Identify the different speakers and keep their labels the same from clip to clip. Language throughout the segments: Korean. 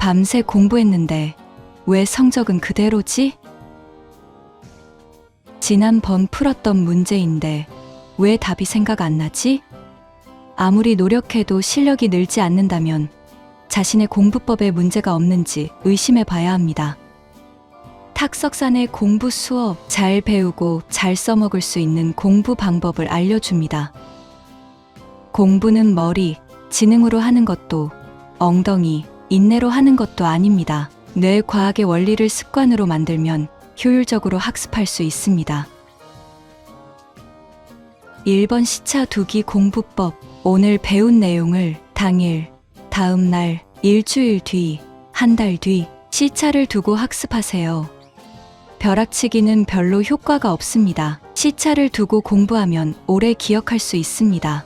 Speaker 1: 밤새 공부했는데 왜 성적은 그대로지? 지난번 풀었던 문제인데 왜 답이 생각 안 나지? 아무리 노력해도 실력이 늘지 않는다면 자신의 공부법에 문제가 없는지 의심해 봐야 합니다. 탁석산의 공부 수업 잘 배우고 잘 써먹을 수 있는 공부 방법을 알려줍니다. 공부는 머리, 지능으로 하는 것도 엉덩이, 인내로 하는 것도 아닙니다. 뇌 과학의 원리를 습관으로 만들면 효율적으로 학습할 수 있습니다. 1번 시차 두기 공부법. 오늘 배운 내용을 당일, 다음 날, 일주일 뒤, 한 달 뒤 시차를 두고 학습하세요. 벼락치기는 별로 효과가 없습니다. 시차를 두고 공부하면 오래 기억할 수 있습니다.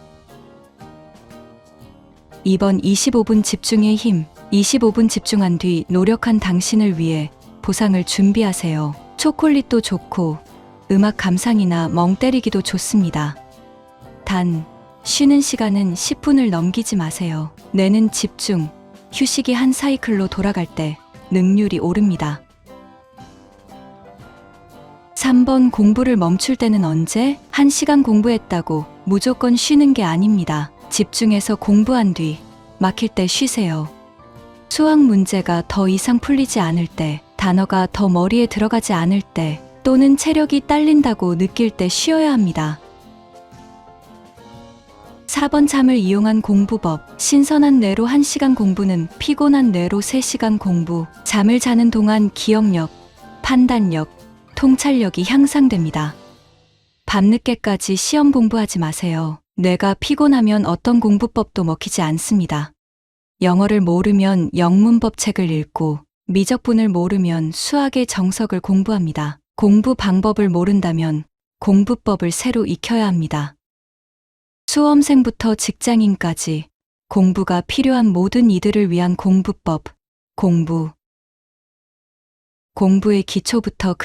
Speaker 1: 2번 25분 집중의 힘. 25분 집중한 뒤 노력한 당신을 위해 보상을 준비하세요. 초콜릿도 좋고 음악 감상이나 멍 때리기도 좋습니다. 단, 쉬는 시간은 10분을 넘기지 마세요. 뇌는 집중, 휴식이 한 사이클로 돌아갈 때 능률이 오릅니다. 3번 공부를 멈출 때는 언제? 1시간 공부했다고 무조건 쉬는 게 아닙니다. 집중해서 공부한 뒤 막힐 때 쉬세요. 수학 문제가 더 이상 풀리지 않을 때, 단어가 더 머리에 들어가지 않을 때, 또는 체력이 딸린다고 느낄 때 쉬어야 합니다. 4번 잠을 이용한 공부법. 신선한 뇌로 1시간 공부는 피곤한 뇌로 3시간 공부. 잠을 자는 동안 기억력, 판단력, 통찰력이 향상됩니다. 밤늦게까지 시험 공부하지 마세요. 뇌가 피곤하면 어떤 공부법도 먹히지 않습니다. 영어를 모르면 영문법 책을 읽고 미적분을 모르면 수학의 정석을 공부합니다. 공부 방법을 모른다면 공부법을 새로 익혀야 합니다. 수험생부터 직장인까지 공부가 필요한 모든 이들을 위한 공부법, 공부. 공부의 기초부터 글